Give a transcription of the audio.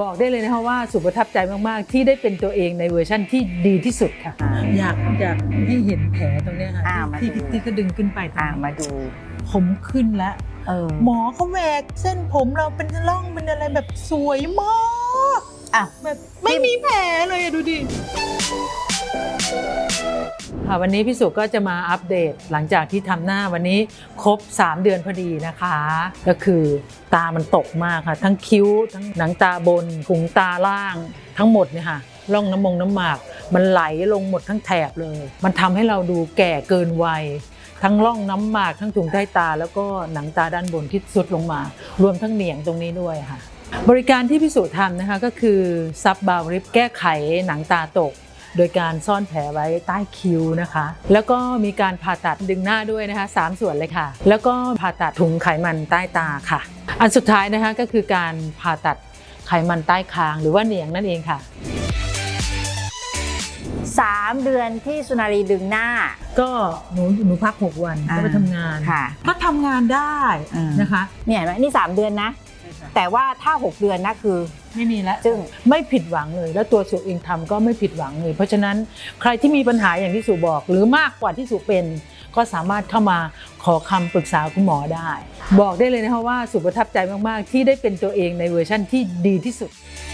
บอกได้เลยนะคะว่าสุประทับใจมาก ๆ ที่ได้เป็นตัวเองในเวอร์ชั่นที่ดีที่สุดค่ะ อยากอยากให้เห็นแผลตรงเนี้ยค่ะอ่ามาที่ดู ที่เขาดึงขึ้นไปตรงอ่านี้มาดูผมขึ้นแล้ว เออหมอเขาแหวกเส้นผมเราเป็นร่องเป็นอะไรแบบสวยมาก อะ แบบไม่มีแผลเลย ค่ะวันนี้พี่สุก็จะมาอัปเดตหลังจากที่ทำหน้าวันนี้ครบ 3 เดือนพอดีนะคะ ก็คือตามันตกมากค่ะ ทั้งคิ้ว ทั้งหนังตาบนขุงตาล่าง ทั้งหมดเนี่ยค่ะร่องน้ำมงน้ำหมาก มันไหลลงหมดทั้งแถบเลย มันทำให้เราดูแก่เกินวัย ทั้งร่องน้ำหมาก ทั้งถุงใต้ตา แล้วก็หนังตาด้านบนที่สุดลงมา รวมทั้งเหนียงตรงนี้ด้วยค่ะ บริการที่พิสูจน์ทำนะคะก็คือซับบาวริปแก้ไขหนังตาตก โดยการซ่อนแผลไว้ใต้คิ้วนะคะ แล้วก็มีการผ่าตัดดึงหน้าด้วยนะคะสามส่วนเลยค่ะ แล้วก็ผ่าตัดถุงไขมันใต้ตาค่ะ อันสุดท้ายนะคะก็คือการผ่าตัดไขมันใต้คางหรือว่าเหนียงนั่นเองค่ะสามเดือนที่สุนารีดึงหน้า ก็หนูหนูพัก6วันอ่าก็ไปทำงาน ค่ะ ก็ทำงานได้อืมนะคะ เนี่ยเห็นไหมนี่3เดือนนะ แต่ว่าถ้า 6 เดือนนะคือ ไม่มีแล้วจึ้งไม่ผิดหวังเลย แล้วตัวสุเองทำก็ไม่ผิดหวังเลย เพราะฉะนั้นใครที่มีปัญหาอย่างที่สุบอก หรือมากกว่าที่สุเป็น ก็สามารถเข้ามาขอคำปรึกษาคุณหมอได้ บอกได้เลยนะคะว่าสุประทับใจมาก ๆ ที่ได้เป็นตัวเองในเวอร์ชั่นที่ดีที่สุดค